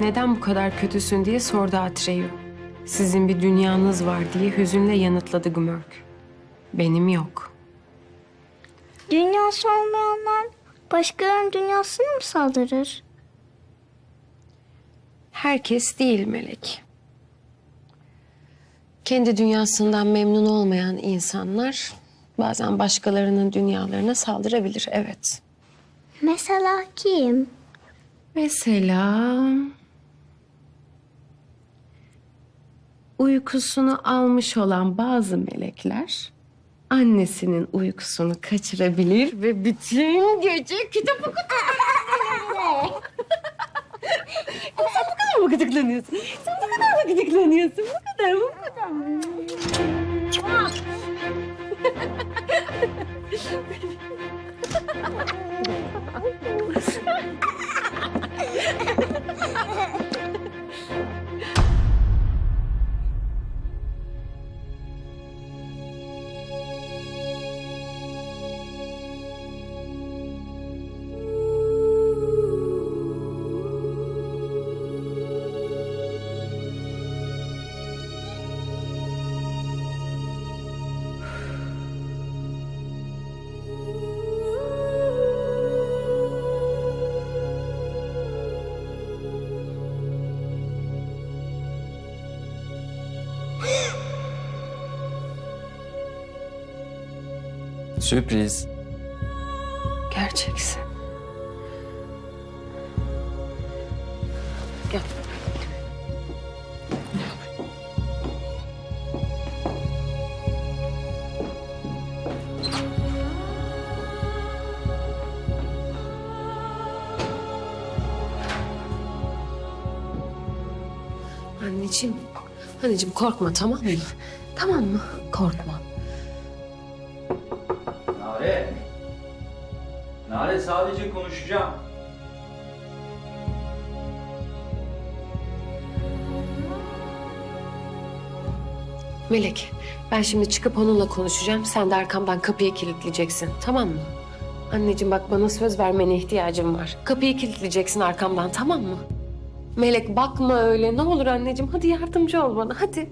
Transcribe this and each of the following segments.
Neden bu kadar kötüsün diye sordu Atreyu. Sizin bir dünyanız var diye hüzünle yanıtladı Gmörk. Benim yok. Dünyası olmayanlar başkalarının dünyasına mı saldırır? Herkes değil Melek. Kendi dünyasından memnun olmayan insanlar bazen başkalarının dünyalarına saldırabilir, evet. Mesela kim? Mesela uykusunu almış olan bazı melekler annesinin uykusunu kaçırabilir ve bütün gece kitap okutabilir. Sen bu kadar mı gıdıklanıyorsun? Sen bu kadar mı gıdıklanıyorsun? Bu kadar mı? Bu kadar mı? Sürpriz. Gerçeksin. Gel. Anneciğim, anneciğim korkma tamam mı? Tamam mı? Korkma. Nare sadece konuşacağım. Melek, ben şimdi çıkıp onunla konuşacağım. Sen de arkamdan kapıyı kilitleyeceksin. Tamam mı? Anneciğim bak bana söz vermene ihtiyacım var. Kapıyı kilitleyeceksin arkamdan tamam mı? Melek bakma öyle. Ne olur anneciğim hadi yardımcı ol bana hadi.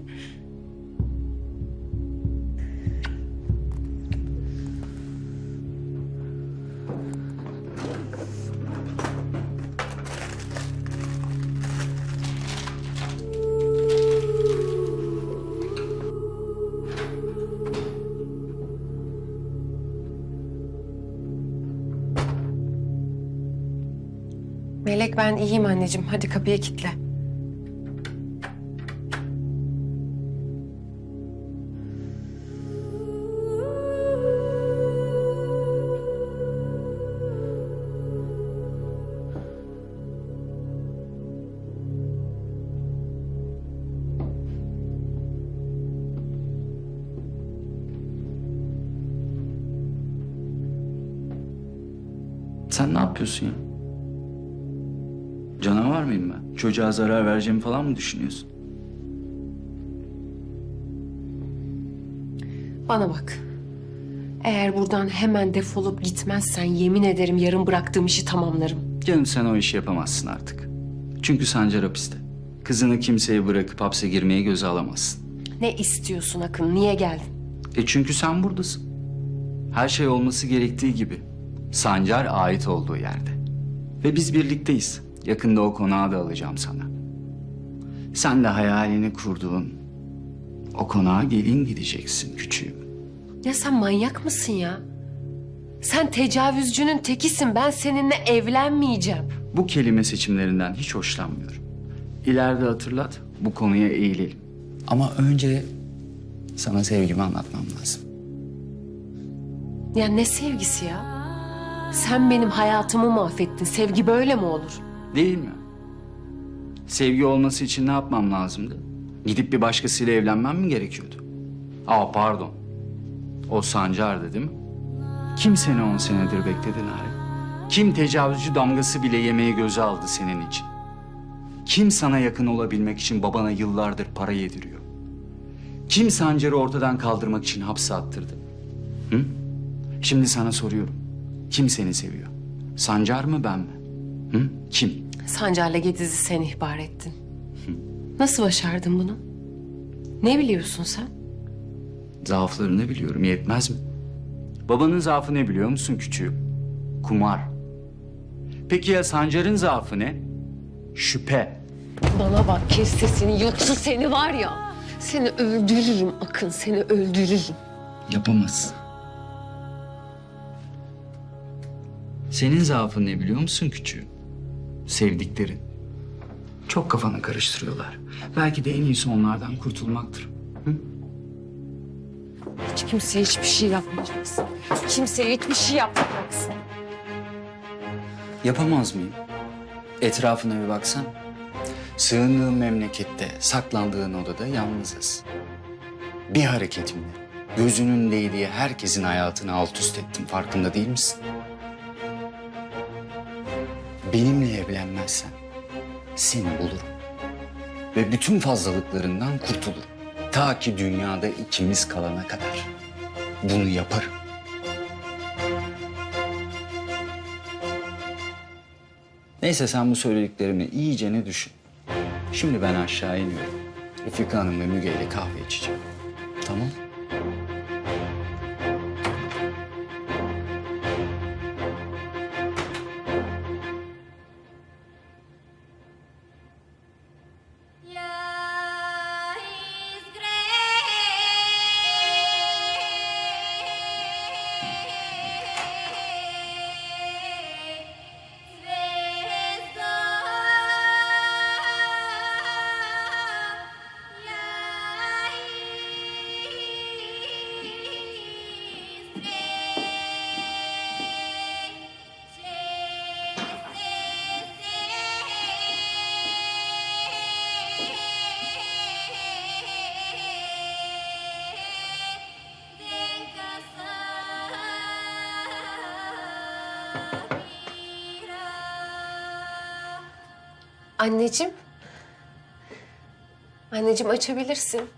Melek ben iyiyim anneciğim. Hadi kapıyı kilitle. Sen ne yapıyorsun ya? Çocuğa zarar vereceğimi falan mı düşünüyorsun? Bana bak. Eğer buradan hemen defolup gitmezsen yemin ederim yarın bıraktığım işi tamamlarım. Canım sen o işi yapamazsın artık. Çünkü Sancar hapiste. Kızını kimseye bırakıp hapse girmeye göze alamazsın. Ne istiyorsun Akın? Niye geldin? E çünkü sen buradasın. Her şey olması gerektiği gibi. Sancar ait olduğu yerde. Ve biz birlikteyiz. Yakında o konağı da alacağım sana. Sen de hayalini kurduğun o konağa gelin gideceksin küçüğüm. Ya sen manyak mısın ya? Sen tecavüzcünün tekisin. Ben seninle evlenmeyeceğim. Bu kelime seçimlerinden hiç hoşlanmıyorum. İleride hatırlat, bu konuya eğilelim. Ama önce sana sevgimi anlatmam lazım. Ya ne sevgisi ya? Sen benim hayatımı mahvettin. Sevgi böyle mi olur? Değil mi? Sevgi olması için ne yapmam lazımdı? Gidip bir başkasıyla evlenmem mi gerekiyordu? Aa pardon. O Sancar'dı değil mi? Kim seni on senedir bekledi Nare? Kim tecavüzcü damgası bile yemeye göze aldı senin için? Kim sana yakın olabilmek için babana yıllardır para yediriyor? Kim Sancar'ı ortadan kaldırmak için hapse attırdı? Hı? Şimdi sana soruyorum. Kim seni seviyor? Sancar mı ben mi? Hı? Kim? Sancar'la Gediz'i sen ihbar ettin. Nasıl başardın bunu? Ne biliyorsun sen? Zaaflarını biliyorum, yetmez mi? Babanın zaafı ne biliyor musun küçüğüm? Kumar. Peki ya Sancar'ın zaafı ne? Şüphe. Bana bak kes sesini yoksa seni var ya. Seni öldürürüm Akın seni öldürürüm. Yapamazsın. Senin zaafın ne biliyor musun küçüğüm? Sevdiklerin. Çok kafanı karıştırıyorlar. Belki de en iyisi onlardan kurtulmaktır. Hiç kimseye hiçbir şey yapmayacaksın. Kimseye hiçbir şey yapmayacaksın. Yapamaz mıyım? Etrafına bir baksan. Sığındığın memlekette, saklandığın odada yalnızız. Bir hareketimle gözünün değdiği herkesin hayatını alt üst ettim. Farkında değil misin? Benimle evlenmezsen seni bulurum. Ve bütün fazlalıklarından kurtulurum. Ta ki dünyada ikimiz kalana kadar. Bunu yaparım. Neyse sen bu söylediklerimi iyice ne düşün. Şimdi ben aşağı iniyorum. Refika Hanım ve Müge ile kahve içeceğim. Tamam? Anneciğim. Anneciğim açabilirsin.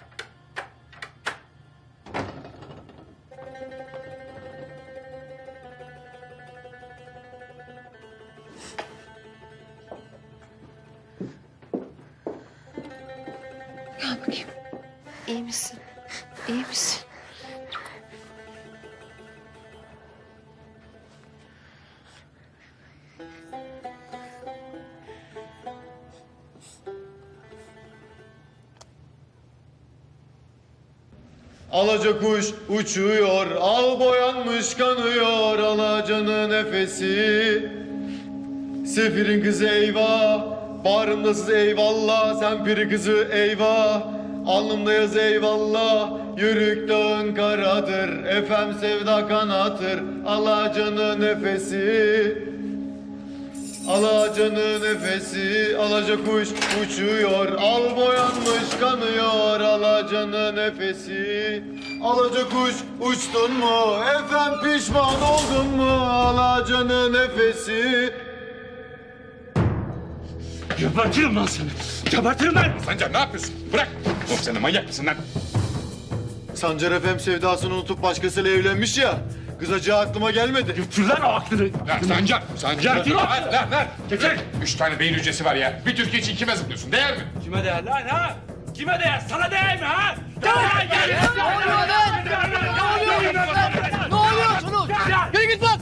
Gel bakayım. İyi misin? İyi misin? Alaca kuş uçuyor, al boyanmış kanıyor, alacanın nefesi. Sefirin kızı eyvah, bağrımdasız eyvallah, sen piri kızı eyvah. Alnımda yaz eyvallah, yürük dağın karadır, efem sevda kanatır, alacanın nefesi. Alacanın nefesi, alaca kuş uçuyor, al boyanmış kanıyor, alacanın nefesi. Alaca kuş uçtun mu, efem pişman oldun mu, alacanın nefesi. Gebertirim lan seni. Gebertirim lan. Sancar ne yapıyorsun? Bırak. Oğlum sen de manyak mısın lan? Sancar efem sevdasını unutup başkasıyla evlenmiş ya, kızacağı aklıma gelmedi. Götür lan o aklını. Lan Sancar, Sancar. Getir lan. Lan lan lan. Getir. Üç tane beyin hücresi var ya. Bir Türkiye için kime zıplıyorsun? Değer mi? Kime değer lan ha? Kime değer? Sana değer mi ha? Gel lan gel. Ne oluyor lan? Ne oluyor lan? Ne oluyorsunuz? Yürü git lan.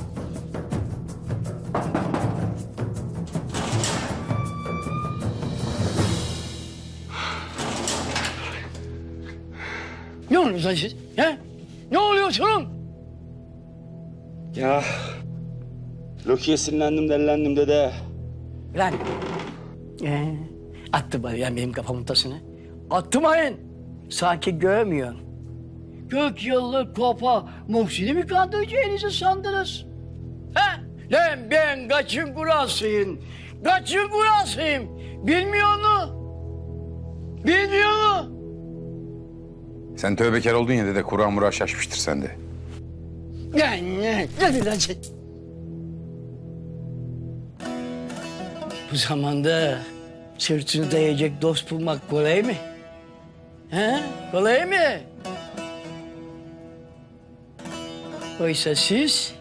Ne oluyorsun siz? He? Ne oluyorsun? Ya Loki'ye sinirlendim dellendim dede. Lan. Ee, attı bana ya benim kafamın tasını. Attırmayın. Sanki görmüyorsun. Kırk yıllık kopa Muhsin'i mi kandıracağınızı sandınız? He? Lan ben kaçın kurasıyım. Kaçın kurasıyım. Bilmiyor mu? Bilmiyor mu? Sen tövbekar oldun ya dede. Kur'an mura şaşmıştır sende. Bu zamanda sırtını dayayacak dost bulmak kolay mı? He? Kolay mı? Oysa siz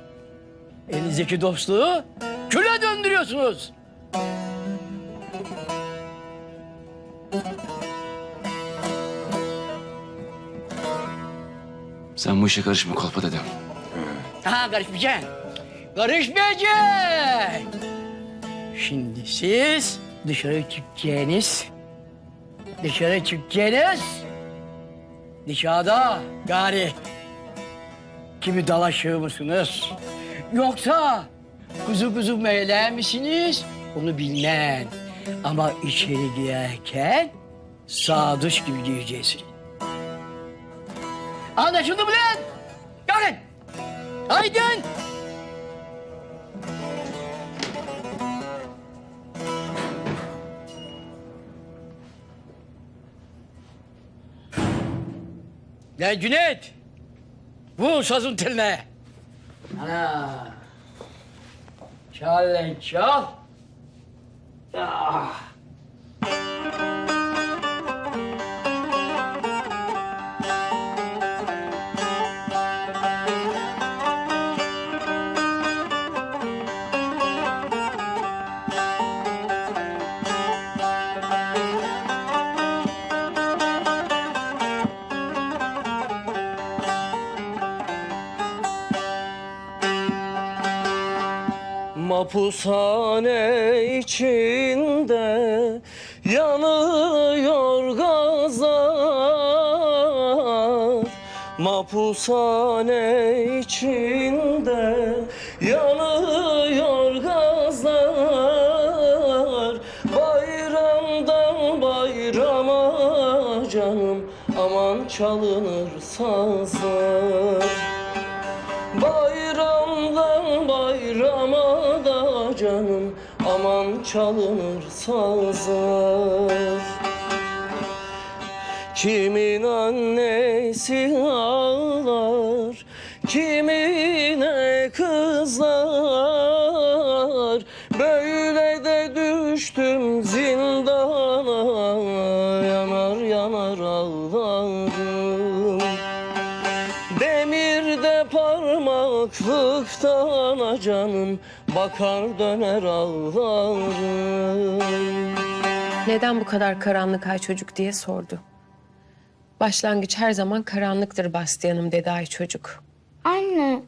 elinizdeki dostluğu küle döndürüyorsunuz. Sen bu işe karışma kolpa dedem. Ha karışmayacaksın. Karışmayacaksın. Şimdi siz dışarı çıkacaksınız. Dışarı çıkacaksınız. Dışarıda gari. Kimi dalaşır mısınız? Yoksa kuzu kuzu meyler misiniz? Onu bilmem. Ama içeri girerken sağ dış gibi gireceksin. Anlaşıldı mı lan? Haydi. Ya Cüneyt. Vur sazın teline. Ana. Çal lan çal. Ah. Mapushane içinde yanıyor gazlar. Mapushane içinde çalınır sazlar Kimin annesi ağlar kimine kızlar? Böyle de düştüm zindana yanar yanar ağlarım. Demirde parmaklıktan canım Bakar döner ağlarım Neden bu kadar karanlık ay çocuk diye sordu. Başlangıç her zaman karanlıktır Bastian'ım dedi ay çocuk. Anne,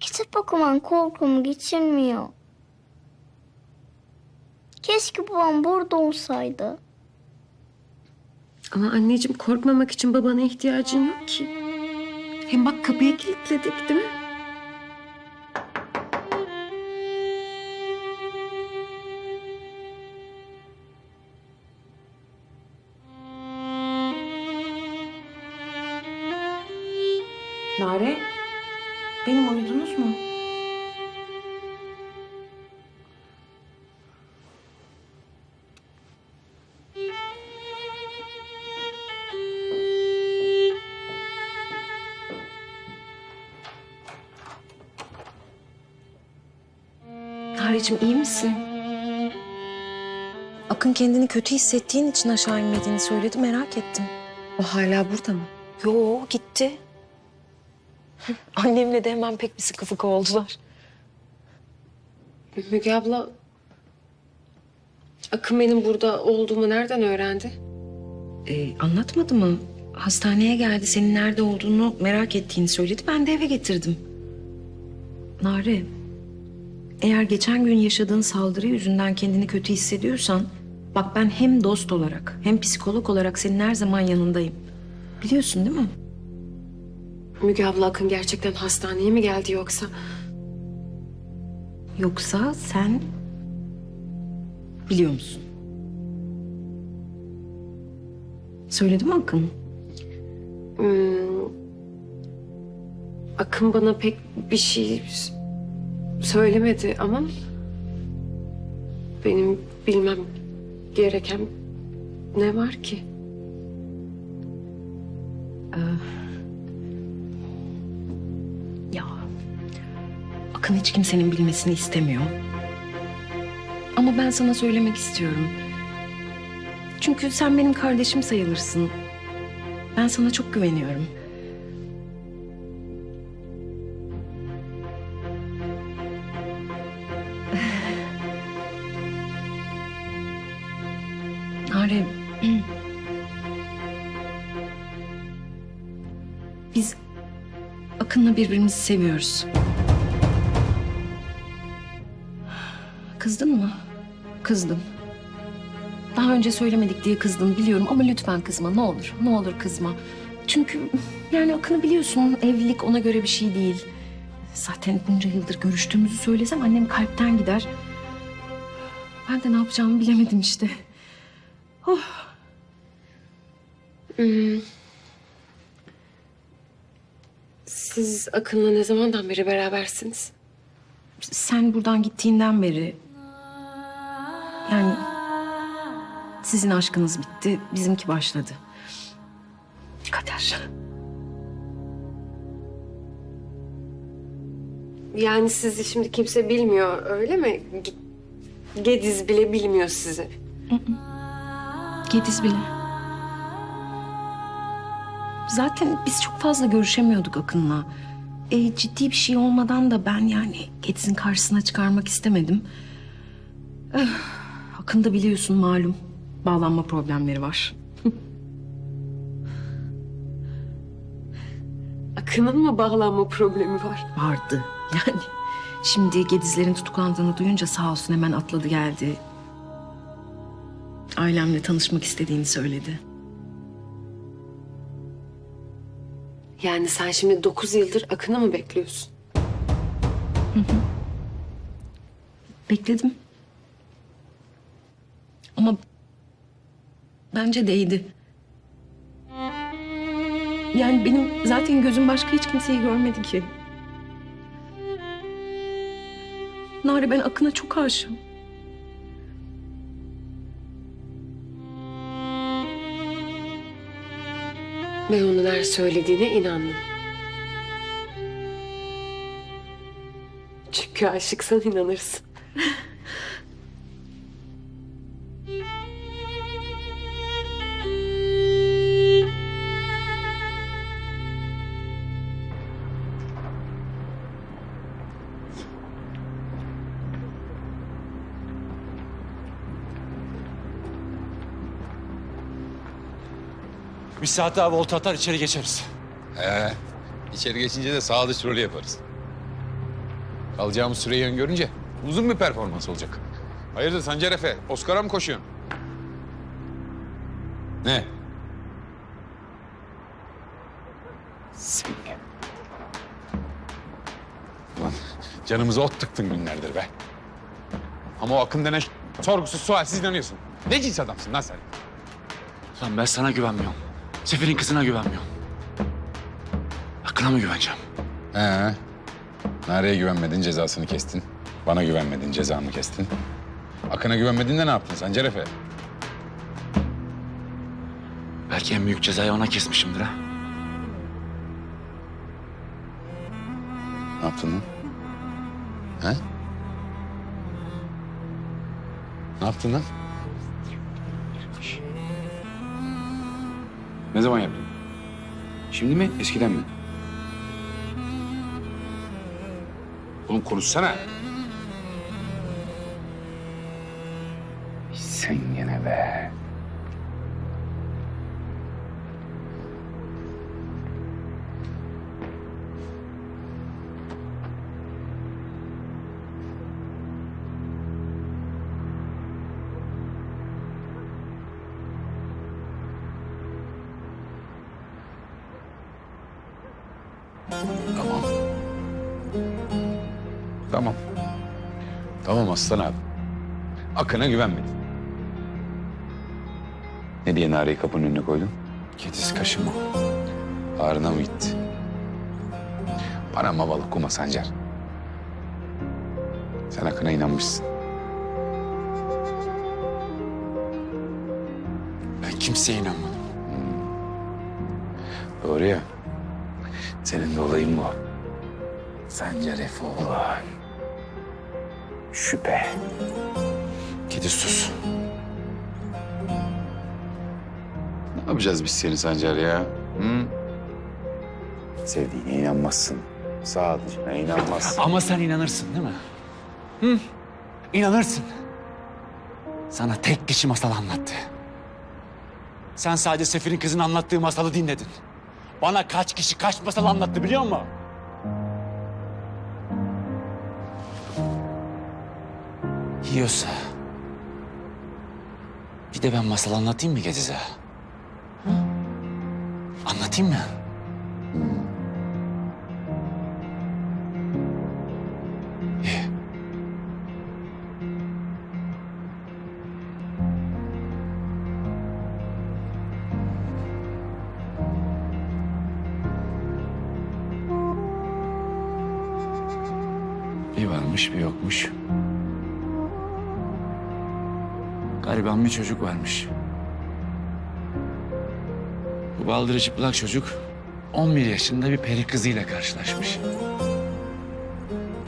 kitap okuman korkumu geçirmiyor. Keşke babam burada olsaydı. Ama anneciğim korkmamak için babana ihtiyacın yok ki. Hem bak kapıyı kilitledik değil mi? Nare, benim uyudunuz mu? Nareciğim iyi misin? Akın kendini kötü hissettiğin için aşağı inmediğini söyledi merak ettim. O hala burada mı? Yo gitti. Annemle de hemen pek bir sıkı fıkı oldular. Müge abla... Akın benim burada olduğumu nereden öğrendi? Ee, anlatmadı mı? Hastaneye geldi senin nerede olduğunu merak ettiğini söyledi. Ben de eve getirdim. Nare, eğer geçen gün yaşadığın saldırı yüzünden kendini kötü hissediyorsan... Bak ben hem dost olarak hem psikolog olarak senin her zaman yanındayım. Biliyorsun değil mi? Müge abla Akın gerçekten hastaneye mi geldi yoksa? Yoksa sen biliyor musun? Söyledi mi Akın? Hmm, Akın bana pek bir şey söylemedi ama... Benim bilmem gereken ne var ki? Ya Akın hiç kimsenin bilmesini istemiyor. Ama ben sana söylemek istiyorum. Çünkü sen benim kardeşim sayılırsın. Ben sana çok güveniyorum. Nare... Biz Akın'la birbirimizi seviyoruz. Kızdın mı? Kızdım. Daha önce söylemedik diye kızdım biliyorum ama lütfen kızma ne olur. Ne olur kızma. Çünkü yani Akın'ı biliyorsun evlilik ona göre bir şey değil. Zaten bunca yıldır görüştüğümüzü söylesem annem kalpten gider. Ben de ne yapacağımı bilemedim işte. Siz Akın'la ne zamandan beri berabersiniz? Sen buradan gittiğinden beri... Yani sizin aşkınız bitti, bizimki başladı. Kader. Yani sizi şimdi kimse bilmiyor öyle mi? G- Gediz bile bilmiyor sizi. Gediz bile. Zaten biz çok fazla görüşemiyorduk Akın'la. E, ciddi bir şey olmadan da ben yani Gediz'in karşısına çıkarmak istemedim. Eh, Akın da biliyorsun malum. Bağlanma problemleri var. Akın'ın mı bağlanma problemi var? Vardı yani. Şimdi Gedizlerin tutuklandığını duyunca sağ olsun hemen atladı geldi. Ailemle tanışmak istediğini söyledi. Yani sen şimdi dokuz yıldır Akın'ı mı bekliyorsun? Bekledim. Ama bence değdi. Yani benim zaten gözüm başka hiç kimseyi görmedi ki. Nare ben Akın'a çok aşığım. Ve onun her söylediğine inandım. Çünkü aşıksan inanırsın. saat daha volta atar içeri geçeriz. Ee, içeri geçince de sağ dış rolü yaparız. Kalacağımız süreyi öngörünce uzun bir performans olacak. Hayırdır Sancar Efe? Oscar'a mı koşuyorsun? Ne? Seni. Ulan canımıza ot tıktın günlerdir be. Ama o akın denen sorgusuz sualsiz inanıyorsun. Ne cins adamsın lan sen? Lan ben sana güvenmiyorum. Sefer'in kızına güvenmiyorum. Akın'a mı güveneceğim? Ee, Nare'ye güvenmedin cezasını kestin. Bana güvenmedin cezamı kestin. Akın'a güvenmedin de ne yaptın Sancar Efe? Belki en büyük cezayı ona kesmişimdir ha. Ne yaptın lan? He? Ne yaptın lan? Ne zaman yaptın? Şimdi mi, eskiden mi? Oğlum konuşsana. Sen gene be. Aslan abi. Akın'a güvenmedin. Ne diye Nare'yi kapının önüne koydun? Kediz kaşıma. Ağrına mı gitti? Bana babalık kuma Sancar. Sen Akın'a inanmışsın. Ben kimseye inanmadım. Doğru ya. Senin de olayın bu. Sancar Efoğlu. Şüphe. Kedi sus. Ne yapacağız biz seni Sancar ya? Hı? Sevdiğine inanmazsın. Sadece inanmazsın. Ama sen inanırsın değil mi? Hı? İnanırsın. Sana tek kişi masal anlattı. Sen sadece Sefir'in kızın anlattığı masalı dinledin. Bana kaç kişi kaç masal anlattı biliyor musun? Yiyorsa... Bir de ben masal anlatayım mı Gedize? Anlatayım mı? Bir varmış bir yokmuş. Gariban bir çocuk varmış. Bu baldırı çıplak çocuk 11 yaşında bir peri kızıyla karşılaşmış.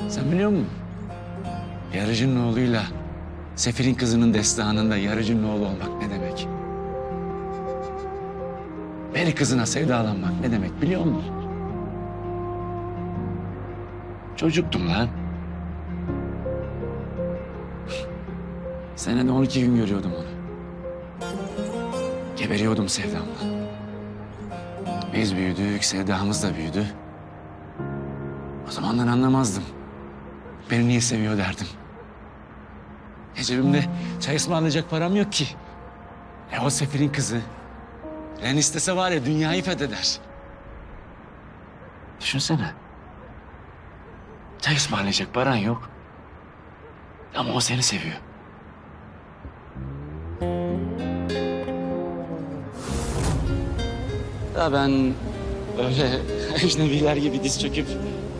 Sen biliyor musun? Yarıcının oğluyla Sefir'in kızının destanında yarıcının oğlu olmak ne demek? Peri kızına sevdalanmak ne demek biliyor musun? Çocuktum lan. Senede 12 gün görüyordum onu. Geberiyordum sevdamdan. Biz büyüdük, sevdamız da büyüdü. O zamanlar anlamazdım. Beni niye seviyor derdim. E cebimde çay ısmarlayacak param yok ki. E o sefirin kızı. En istese var ya dünyayı fetheder. Düşünsene. Çay ısmarlayacak paran yok. Ama o seni seviyor. Ya ben öyle ecnebiler gibi diz çöküp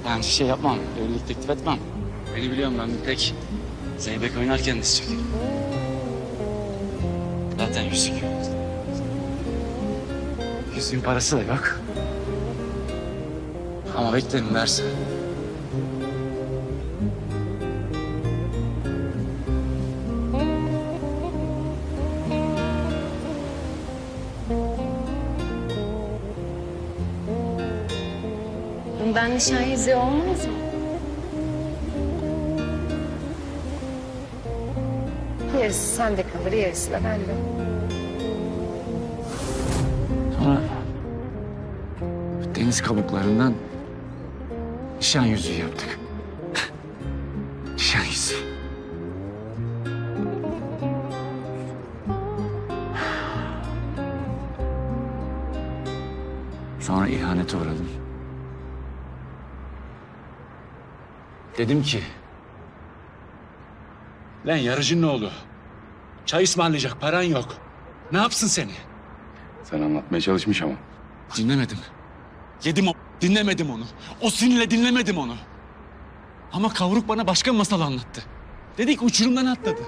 yani şey yapmam, evlilik teklif etmem. Beni biliyorum ben bir tek zeybek oynarken diz çökerim. Zaten yüzük. Yüzüğün parası da yok. Ama beklerim derse. Bundan nişan yüzüğü olmaz mı? Yarısı sende kalır, yarısı da bende. Sonra deniz kabuklarından nişan yüzüğü yaptık. Dedim ki... Lan yarıcının oğlu. Çay ısmarlayacak paran yok. Ne yapsın seni? Sen anlatmaya çalışmış ama. Dinlemedim. Yedim o. Dinlemedim onu. O sinirle dinlemedim onu. Ama kavruk bana başka masal anlattı. Dedik uçurumdan atladı.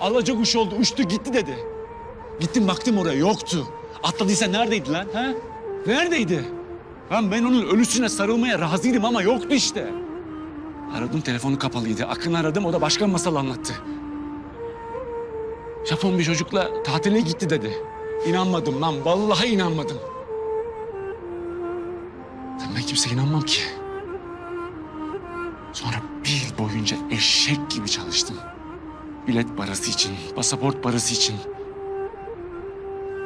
Alaca kuş oldu, uçtu gitti dedi. Gittim baktım oraya yoktu. Atladıysa neredeydi lan ha? Neredeydi? Lan ben onun ölüsüne sarılmaya razıydım ama yoktu işte. Aradım telefonu kapalıydı. Akın aradım o da başka masal anlattı. Japon bir çocukla tatile gitti dedi. İnanmadım lan vallahi inanmadım. Ben kimseye inanmam ki. Sonra bir boyunca eşek gibi çalıştım. Bilet parası için, pasaport parası için.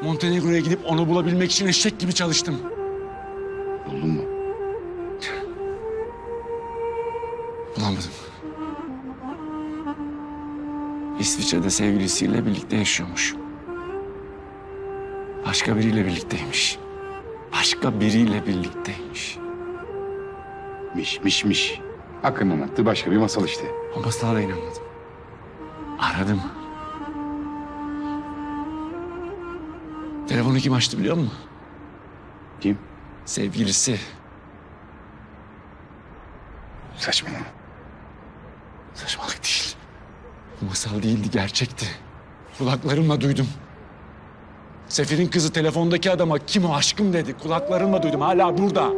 Montenegro'ya gidip onu bulabilmek için eşek gibi çalıştım. İsviçre'de sevgilisiyle birlikte yaşıyormuş. Başka biriyle birlikteymiş. Başka biriyle birlikteymiş. Miş miş miş. Hakkın anlattığı başka bir masal işte. O masala da inanmadım. Aradım. Telefonu kim açtı biliyor musun? Kim? Sevgilisi. Saçmalama. Saçmalık değil. Bu masal değildi, gerçekti. Kulaklarımla duydum. Sefir'in kızı telefondaki adama kim o aşkım dedi. Kulaklarımla duydum, hala burada.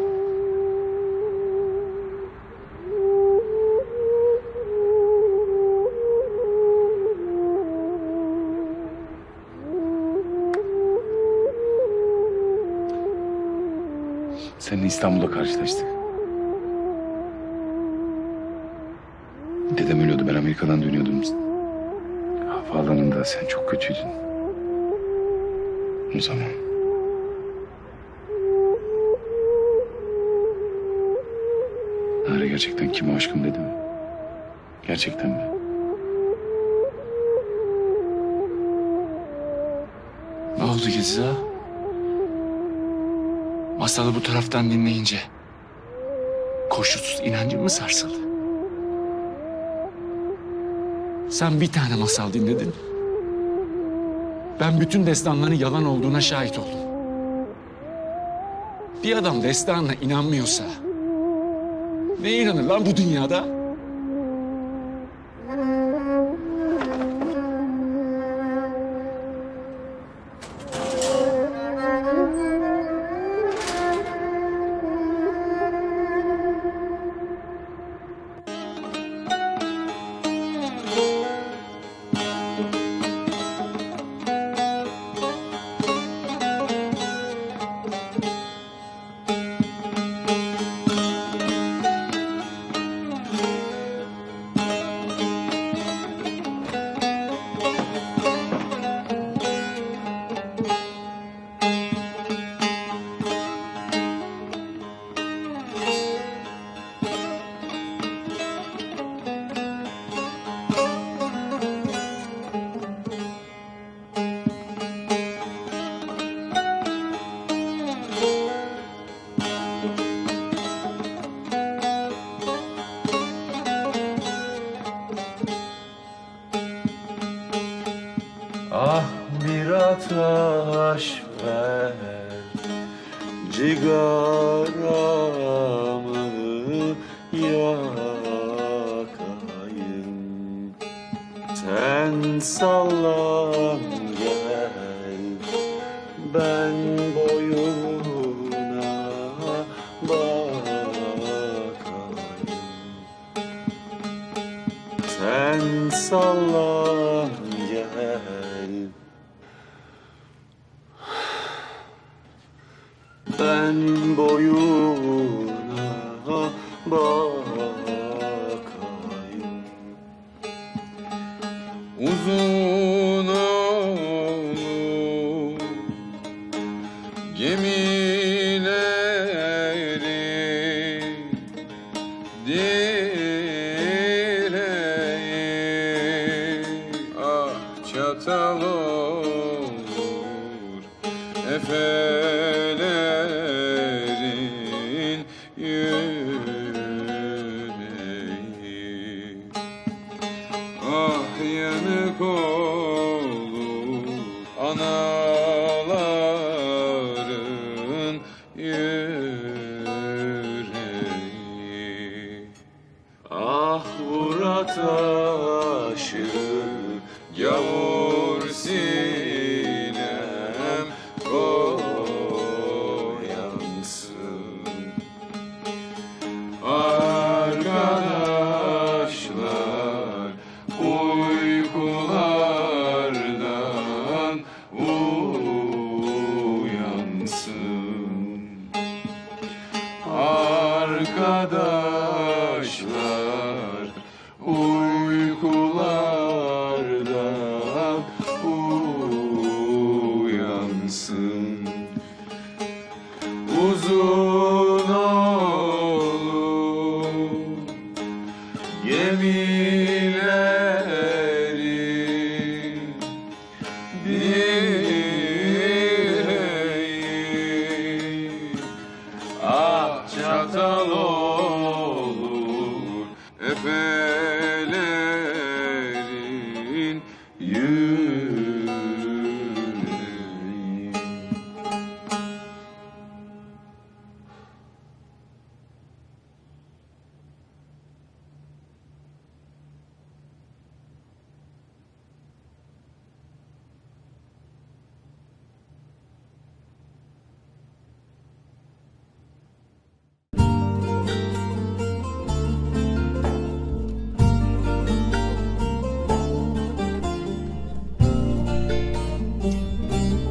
Seninle İstanbul'da karşılaştık. Dedem ölüyordu. Ben Amerika'dan dönüyordum. Havaalanında sen çok kötüydün. O zaman. Nare gerçekten kime aşkım dedi mi? Gerçekten mi? Ne oldu Gizza? Masalı bu taraftan dinleyince koşulsuz inancın mı sarsıldı? Sen bir tane masal dinledin. Ben bütün destanların yalan olduğuna şahit oldum. Bir adam destanına inanmıyorsa ne inanır lan bu dünyada? Sen yanık olur. Anaların